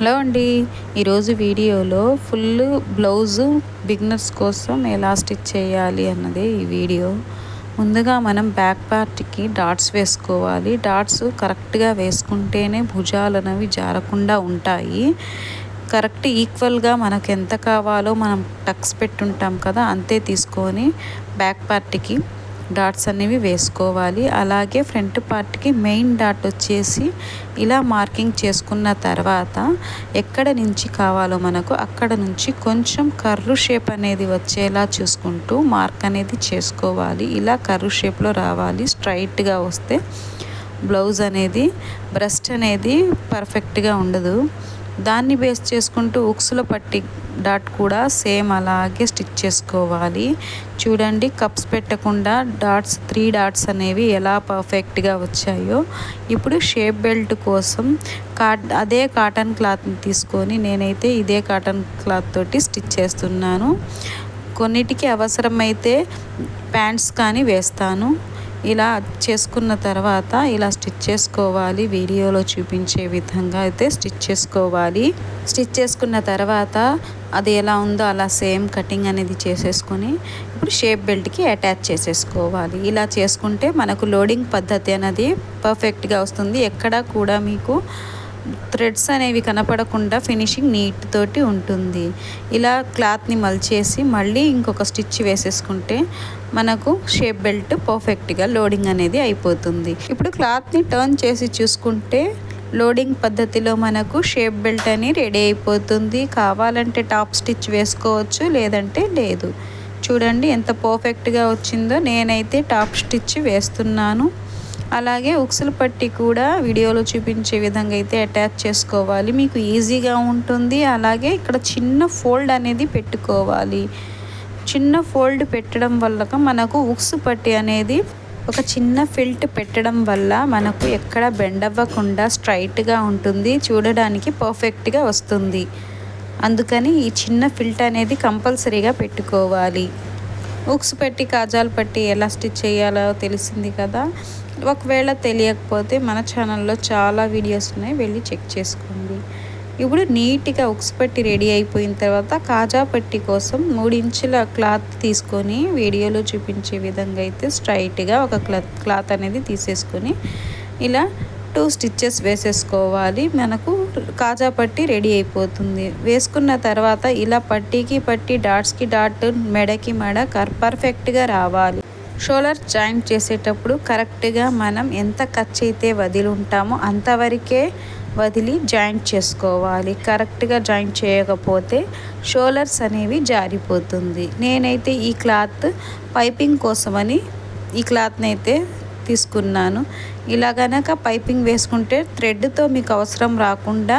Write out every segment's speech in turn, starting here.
Hello అండి. ఈరోజు వీడియోలో ఫుల్ బ్లౌజు బిగినర్స్ కోసం ఎలా స్టిచ్ చేయాలి అన్నదే ఈ వీడియో. ముందుగా మనం బ్యాక్ పార్ట్కి డాట్స్ వేసుకోవాలి. డాట్స్ కరెక్ట్గా వేసుకుంటేనే భుజాలు అనేవి జారకుండా ఉంటాయి. కరెక్ట్ ఈక్వల్గా మనకు ఎంత కావాలో మనం టక్స్ పెట్టుంటాం కదా అంతే తీసుకొని బ్యాక్ పార్ట్కి డాట్స్ అనేవి వేసుకోవాలి. అలాగే ఫ్రంట్ పార్ట్కి మెయిన్ డాట్ వచ్చేసి ఇలా మార్కింగ్ చేసుకున్న తర్వాత ఎక్కడ నుంచి కావాలో మనకు అక్కడ నుంచి కొంచెం కర్రు షేప్ అనేది వచ్చేలా చూసుకుంటూ మార్క్ అనేది చేసుకోవాలి. ఇలా కర్రు షేప్లో రావాలి. స్ట్రైట్గా వస్తే బ్లౌజ్ అనేది బ్రెస్ట్ అనేది పర్ఫెక్ట్గా ఉండదు. దాన్ని బేస్ చేసుకుంటూ ఉక్సుల పట్టి డాట్ కూడా సేమ్ అలాగే స్టిచ్ చేసుకోవాలి. చూడండి కప్స్ పెట్టకుండా డాట్స్ త్రీ డాట్స్ అనేవి ఎలా పర్ఫెక్ట్గా వచ్చాయో. ఇప్పుడు షేప్ బెల్ట్ కోసం కాట్ అదే కాటన్ క్లాత్ని తీసుకొని నేనైతే ఇదే కాటన్ క్లాత్ తోటి స్టిచ్ చేస్తున్నాను. కొన్నిటికి అవసరమైతే ప్యాంట్స్ కానీ వేస్తాను. ఇలా చేసుకున్న తర్వాత ఇలా స్టిచ్ చేసుకోవాలి. వీడియోలో చూపించే విధంగా అయితే స్టిచ్ చేసుకోవాలి. స్టిచ్ చేసుకున్న తర్వాత అది ఎలా ఉందో అలా సేమ్ కటింగ్ అనేది చేసేసుకొని ఇప్పుడు షేప్ బెల్ట్కి అటాచ్ చేసేసుకోవాలి. ఇలా చేసుకుంటే మనకు లోడింగ్ పద్ధతి అనేది పర్ఫెక్ట్గా వస్తుంది. ఎక్కడ కూడా మీకు థ్రెడ్స్ అనేవి కనపడకుండా ఫినిషింగ్ నీట్ తోటి ఉంటుంది. ఇలా క్లాత్ని మల్చేసి మళ్ళీ ఇంకొక స్టిచ్ వేసేసుకుంటే మనకు షేప్ బెల్ట్ పర్ఫెక్ట్గా లోడింగ్ అనేది అయిపోతుంది. ఇప్పుడు క్లాత్ని టర్న్ చేసి చూసుకుంటే లోడింగ్ పద్ధతిలో మనకు షేప్ బెల్ట్ అని రెడీ అయిపోతుంది. కావాలంటే టాప్ స్టిచ్ వేసుకోవచ్చు లేదంటే లేదు. చూడండి ఎంత పర్ఫెక్ట్గా వచ్చిందో. నేనైతే టాప్ స్టిచ్ వేస్తున్నాను. అలాగే ఉక్సులు పట్టి కూడా వీడియోలో చూపించే విధంగా అయితే అటాచ్ చేసుకోవాలి. మీకు ఈజీగా ఉంటుంది. అలాగే ఇక్కడ చిన్న ఫోల్డ్ అనేది పెట్టుకోవాలి. చిన్న ఫోల్డ్ పెట్టడం వల్ల మనకు ఉక్సు పట్టి అనేది ఒక చిన్న ఫిల్ట్ పెట్టడం వల్ల మనకు ఎక్కడ బెండ్ అవ్వకుండా స్ట్రైట్గా ఉంటుంది. చూడడానికి పర్ఫెక్ట్గా వస్తుంది. అందుకని ఈ చిన్న ఫిల్ట్ అనేది కంపల్సరీగా పెట్టుకోవాలి. ఉక్స్ పెట్టి కాజాలు పట్టి ఎలా స్టిచ్ చేయాలో తెలిసింది కదా. ఒకవేళ తెలియకపోతే మన ఛానల్లో చాలా వీడియోస్ ఉన్నాయి వెళ్ళి చెక్ చేసుకోండి. ఇప్పుడు నీట్గా ఉక్స్ పట్టి రెడీ అయిపోయిన తర్వాత కాజా పట్టి కోసం మూడించుల క్లాత్ తీసుకొని వీడియోలో చూపించే విధంగా అయితే స్ట్రైట్గా ఒక క్లాత్ క్లాత్ అనేది తీసేసుకొని ఇలా టూ స్టిచ్చెస్ వేసేసుకోవాలి. మనకు కాజా పట్టి రెడీ అయిపోతుంది. వేసుకున్న తర్వాత ఇలా పట్టీకి పట్టి డాట్స్కి డాట్ మెడకి మెడ కర్ పర్ఫెక్ట్గా రావాలి. షోలర్ జాయింట్ చేసేటప్పుడు కరెక్ట్గా మనం ఎంత ఖర్చు అయితే వదిలి ఉంటామో అంతవరకే వదిలి జాయింట్ చేసుకోవాలి. కరెక్ట్గా జాయింట్ చేయకపోతే షోలర్స్ అనేవి జారిపోతుంది. నేనైతే ఈ క్లాత్ పైపింగ్ కోసమని ఈ క్లాత్ని అయితే తీసుకున్నాను. ఇలా గనక పైపింగ్ వేసుకుంటే థ్రెడ్తో మీకు అవసరం రాకుండా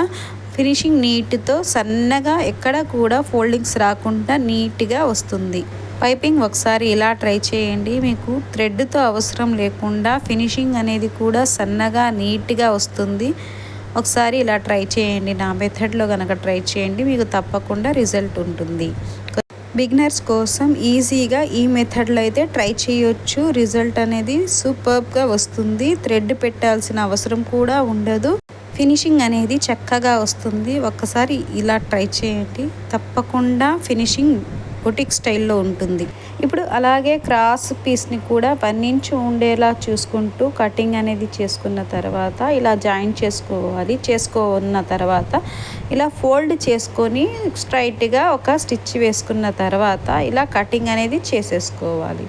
ఫినిషింగ్ నీట్తో సన్నగా ఎక్కడ కూడా ఫోల్డింగ్స్ రాకుండా నీట్గా వస్తుంది. పైపింగ్ ఒకసారి ఇలా ట్రై చేయండి. మీకు థ్రెడ్తో అవసరం లేకుండా ఫినిషింగ్ అనేది కూడా సన్నగా నీట్గా వస్తుంది. ఒకసారి ఇలా ట్రై చేయండి. నా మెథడ్లో కనుక ట్రై చేయండి మీకు తప్పకుండా రిజల్ట్ ఉంటుంది. బిగినర్స్ కోసం ఈజీగా ఈ మెథడ్లో అయితే ట్రై చేయొచ్చు. రిజల్ట్ అనేది సూపర్గా వస్తుంది. థ్రెడ్ పెట్టాల్సిన అవసరం కూడా ఉండదు. ఫినిషింగ్ అనేది చక్కగా వస్తుంది. ఒక్కసారి ఇలా ట్రై చేయండి. తప్పకుండా ఫినిషింగ్ బొటిక్ స్టైల్లో ఉంటుంది. ఇప్పుడు అలాగే క్రాస్ పీస్ని కూడా వన్ ఇంచ్ ఉండేలా చూసుకుంటూ కటింగ్ అనేది చేసుకున్న తర్వాత ఇలా జాయిన్ చేసుకోవాలి. చేసుకున్న తర్వాత ఇలా ఫోల్డ్ చేసుకొని స్ట్రైట్గా ఒక స్టిచ్ వేసుకున్న తర్వాత ఇలా కటింగ్ అనేది చేసేసుకోవాలి.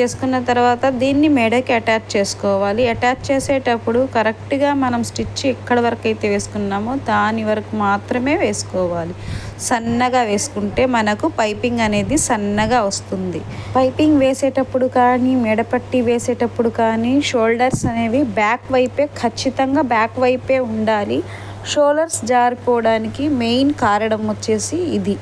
చేసుకున్న తర్వాత దీన్ని మెడకి అటాచ్ చేసుకోవాలి. అటాచ్ చేసేటప్పుడు కరెక్ట్గా మనం స్టిచ్ ఎక్కడ వరకు అయితే వేసుకున్నామో దాని వరకు మాత్రమే వేసుకోవాలి. సన్నగా వేసుకుంటే మనకు పైపింగ్ అనేది సన్నగా వస్తుంది. పైపింగ్ వేసేటప్పుడు కానీ మెడపట్టి వేసేటప్పుడు కానీ షోల్డర్స్ అనేవి బ్యాక్ వైపే ఖచ్చితంగా బ్యాక్ వైపే ఉండాలి. షోల్డర్స్ జారిపోవడానికి మెయిన్ కారణం వచ్చేసి ఇది.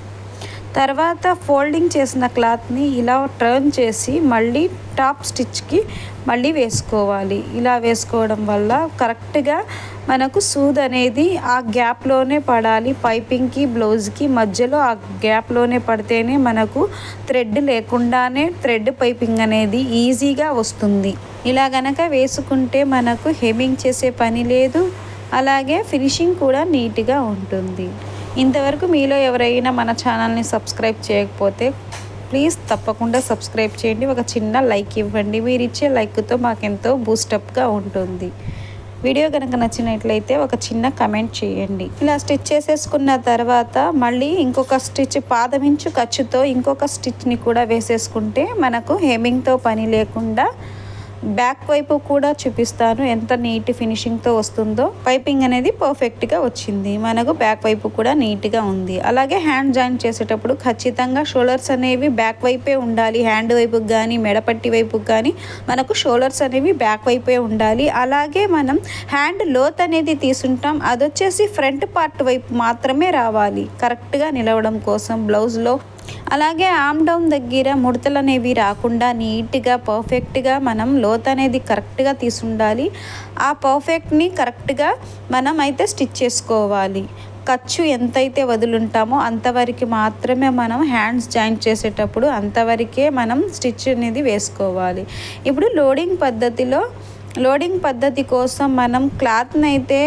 తర్వాత ఫోల్డింగ్ చేసిన క్లాత్ని ఇలా టర్న్ చేసి మళ్ళీ టాప్ స్టిచ్కి మళ్ళీ వేసుకోవాలి. ఇలా వేసుకోవడం వల్ల కరెక్ట్గా మనకు సూద్ అనేది ఆ గ్యాప్లోనే పడాలి. పైపింగ్కి బ్లౌజ్కి మధ్యలో ఆ గ్యాప్లోనే పడితేనే మనకు థ్రెడ్ లేకుండానే థ్రెడ్ పైపింగ్ అనేది ఈజీగా వస్తుంది. ఇలా గనక వేసుకుంటే మనకు హెమింగ్ చేసే పని లేదు. అలాగే ఫినిషింగ్ కూడా నీట్గా ఉంటుంది. ఇంతవరకు మీలో ఎవరైనా మన ఛానల్ని సబ్స్క్రైబ్ చేయకపోతే ప్లీజ్ తప్పకుండా సబ్స్క్రైబ్ చేయండి. ఒక చిన్న లైక్ ఇవ్వండి. మీరు ఇచ్చే లైక్తో మాకెంతో బూస్టప్గా ఉంటుంది. వీడియో కనుక నచ్చినట్లయితే ఒక చిన్న కమెంట్ చేయండి. ఇలా స్టిచ్ చేసేసుకున్న తర్వాత మళ్ళీ ఇంకొక స్టిచ్ పాదమించు ఖర్చుతో ఇంకొక స్టిచ్ని కూడా వేసేసుకుంటే మనకు హెమింగ్తో పని లేకుండా బ్యాక్ వైపు కూడా చూపిస్తాను. ఎంత నీట్ ఫినిషింగ్తో వస్తుందో. పైపింగ్ అనేది పర్ఫెక్ట్గా వచ్చింది. మనకు బ్యాక్ వైపు కూడా నీట్గా ఉంది. అలాగే హ్యాండ్ జాయింట్ చేసేటప్పుడు ఖచ్చితంగా షోల్డర్స్ అనేవి బ్యాక్ వైపే ఉండాలి. హ్యాండ్ వైపుకి కానీ మెడపట్టి వైపుకి కానీ మనకు షోల్డర్స్ అనేవి బ్యాక్ వైపే ఉండాలి. అలాగే మనం హ్యాండ్ లోత్ అనేది తీసుంటాం. అది వచ్చేసి ఫ్రంట్ పార్ట్ వైపు మాత్రమే రావాలి. కరెక్ట్గా నిలవడం కోసం బ్లౌజ్లో అలాగే ఆమ్ డౌన్ దగ్గర ముడతలు అనేవి రాకుండా నీట్గా పర్ఫెక్ట్గా మనం లోత్ అనేది కరెక్ట్గా తీసుండాలి. ఆ పర్ఫెక్ట్ని కరెక్ట్గా మనం అయితే స్టిచ్ చేసుకోవాలి. ఖర్చు ఎంతైతే వదులుంటామో అంతవరకు మాత్రమే మనం హ్యాండ్స్ జాయింట్ చేసేటప్పుడు అంతవరకే మనం స్టిచ్ అనేది వేసుకోవాలి. ఇప్పుడు లోడింగ్ పద్ధతిలో లోడింగ్ పద్ధతి కోసం మనం క్లాత్ని అయితే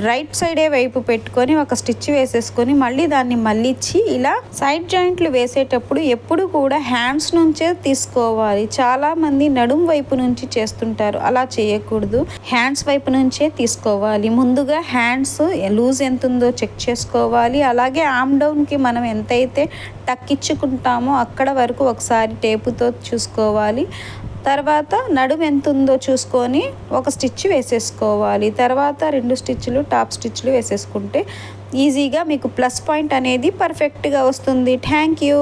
రైట్ సైడే వైపు పెట్టుకొని ఒక స్టిచ్ వేసేసుకొని మళ్ళీ దాన్ని మళ్ళించి ఇలా సైడ్ జాయింట్లు వేసేటప్పుడు ఎప్పుడు కూడా హ్యాండ్స్ నుంచే తీసుకోవాలి. చాలా మంది నడుం వైపు నుంచి చేస్తుంటారు. అలా చేయకూడదు. హ్యాండ్స్ వైపు నుంచే తీసుకోవాలి. ముందుగా హ్యాండ్స్ లూజ్ ఎంత ఉందో చెక్ చేసుకోవాలి. అలాగే ఆమ్ డౌన్కి మనం ఎంతైతే టక్కిచ్చుకుంటామో అక్కడ వరకు ఒకసారి టేపుతో చూసుకోవాలి. తర్వాత నడుము ఎంత ఉందో చూసుకొని ఒక స్టిచ్ వేసేసుకోవాలి. తర్వాత రెండు స్టిచ్లు టాప్ స్టిచ్లు వేసేసుకుంటే ఈజీగా మీకు ప్లస్ పాయింట్ అనేది పర్ఫెక్ట్గా వస్తుంది. Thank you.